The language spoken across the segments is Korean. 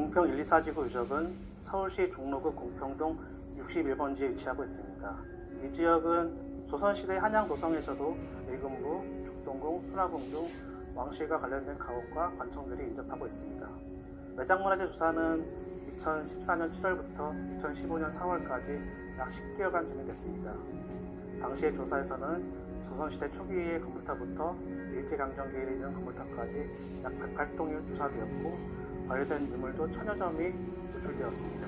공평 1, 2, 4지구 유적은 서울시 종로구 공평동 61번지에 위치하고 있습니다. 이 지역은 조선시대 한양 도성에서도 의금부, 죽동궁, 순화궁 등 왕실과 관련된 가옥과 관청들이 인접하고 있습니다. 매장문화재 조사는 2014년 7월부터 2015년 4월까지 약 10개월간 진행됐습니다. 당시의 조사에서는 조선시대 초기의 건물탑부터 일제강점기에 이르는 건물탑까지 약 108동이 조사되었고 관련된 유물도 천여 점이 노출되었습니다.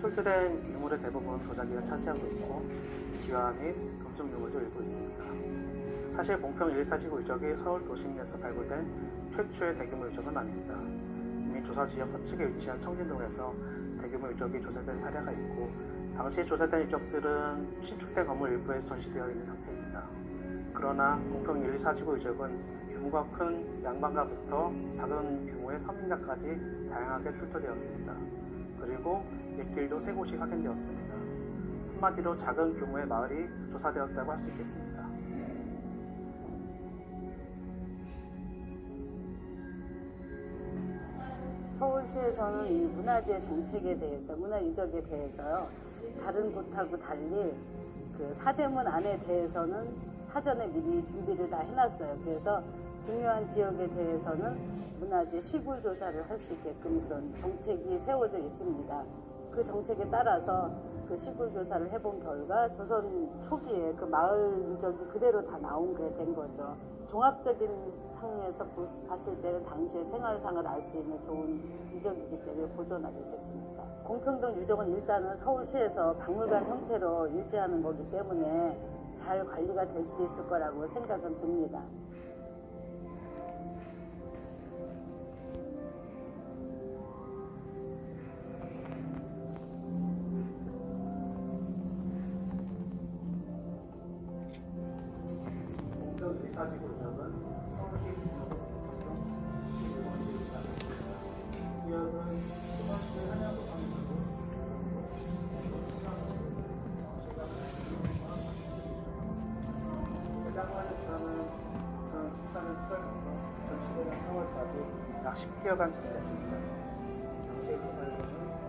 출토된 유물의 대부분 도자기가 차지하고 있고 기와 및 금속 유물도 일부 있습니다. 사실 봉평 1사지구 유적이 서울 도심에서 발굴된 최초의 대규모 유적은 아닙니다. 이미 조사 지역 서측에 위치한 청진동에서 대규모 유적이 조사된 사례가 있고 당시 조사된 유적들은 신축된 건물 일부에 전시되어 있는 상태입니다. 그러나 공평 1, 4지구 유적은 규모가 큰 양반가부터 작은 규모의 서민가까지 다양하게 출토되었습니다. 그리고 옛길도 세 곳이 확인되었습니다. 한마디로 작은 규모의 마을이 조사되었다고 할 수 있겠습니다. 서울시에서는 이 문화재 정책에 대해서, 문화유적에 대해서요, 다른 곳하고 달리 그 사대문 안에 대해서는 사전에 미리 준비를 다 해놨어요. 그래서 중요한 지역에 대해서는 문화재 시굴 조사를 할 수 있게끔 그런 정책이 세워져 있습니다. 그 정책에 따라서 그 시굴 조사를 해본 결과 조선 초기에 그 마을 유적이 그대로 다 나온 게 된 거죠. 종합적인 상에서 봤을 때는 당시의 생활상을 알 수 있는 좋은 유적이기 때문에 보존하게 됐습니다. 공평동 유적은 일단은 서울시에서 박물관 형태로 유지하는 거기 때문에 잘 관리가 될 수 있을 거라고 생각은 듭니다. 공평 1, 4지구 유적은 서울시 공 지금까지 약 10개월간 준비했습니다. 경제부설교는